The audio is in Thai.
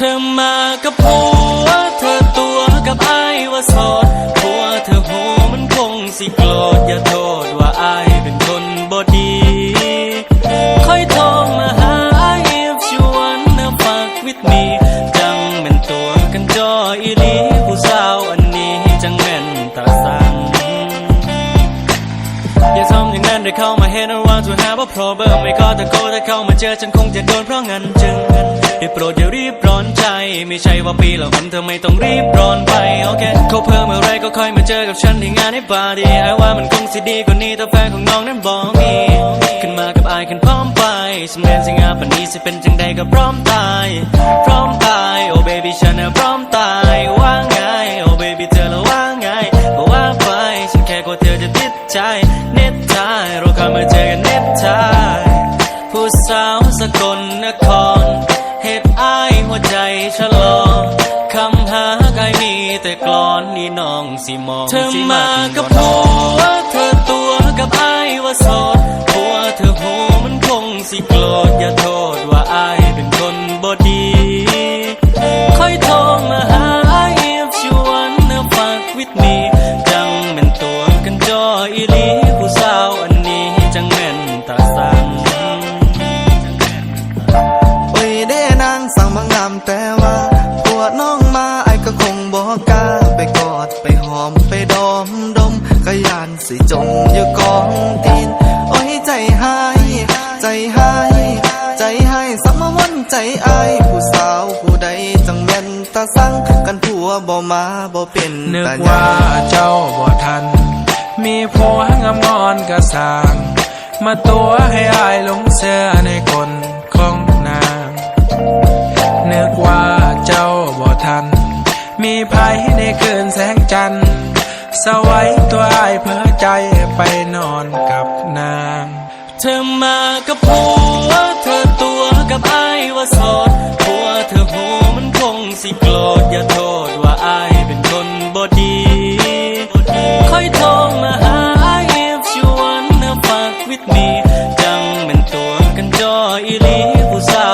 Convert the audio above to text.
ธอมากับผัวเธอตัวกับไอ้ว่าโสดผัวเธอหูมันคงสิโกรธอย่าโทษว่าไอ้เป็นคนบ่ดีค่อยโทรมาหา if you wanna fuck with me จังแม่นตัวกันจออีลีผู้สาวอันนี้จังแม่นตาสั่งอย่าทำอย่างนั้นได้เข้ามาเห็นว่าจะหาว่า problem ไม่ก็ตะโกนถ้าเข้ามาเจอฉันคงจะโดนเพราะงั้นจึง ได้โปรดอย่ารีบร้อนใจ ไม่ใช่ว่าปีละคนเธอไม่ต้องรีบร้อนไปโอเคเขาเพิ่มอะไรก็ค่อยมาเจอกับฉันที่งานในบาร์ดีไอ้ว่ามันคงสิดีกว่านี้ถ้าแฟนของน้องนั้นบอกมีขึ้นมากับอายขึ้นพร้อมไปสำเนียงสิงาปันนี้สิเป็นจังใดก็พร้อมตาย พร้อมตายโอ้ baby ฉันน่ะพร้อมตายว่าไงโอ้ baby เธอละว่าไงก็ว่าไปฉันแค่กลัวเธอจะติดใจเน็ตไทยเราเคยมาเจอกันเน็ตไทยผู้สาวสกลนคร สิมองเธอมากับผัวเธอตัวกับไอ้ายว่าโสดผัวเธอหูมันคงสิโกรธอย่าโทษว่าไอ้ายเป็นคนบ่ดีค่อยโทรมาหา if you wanna fuck with me จังแม่นตัวกันจออีหลีผู้สาวอันนี้จังแม่นตาสังโอ้ยเด้นางสั่งมางามแต่ว่า สิจมอยู่กองตีนโอ้ยใจหาย ใจหาย ใจหายสมวันใจอายผู้สาวผู้ใดจังแม่นตาสั่งกันผัวบ่มาบ่เป็นนึกว่าเจ้าบ่ทัน มีผัวงามงอนกระสางมาตัวให้อายหลงเสื้อในคนของนางนึกว่าเจ้าบ่ทัน มีภัยในคืนแสงจันทร์สวัยตัวอาย หัวเธอตัวกับไอ้ว่าโสดหัวเธอหูมันคงสิโกรธอย่าโทษว่าไอ้เป็นคนบ่ดีค่อยโทรมาหา if you wanna fuck with me จังแม่นตัวกันจออีลีผู้สาว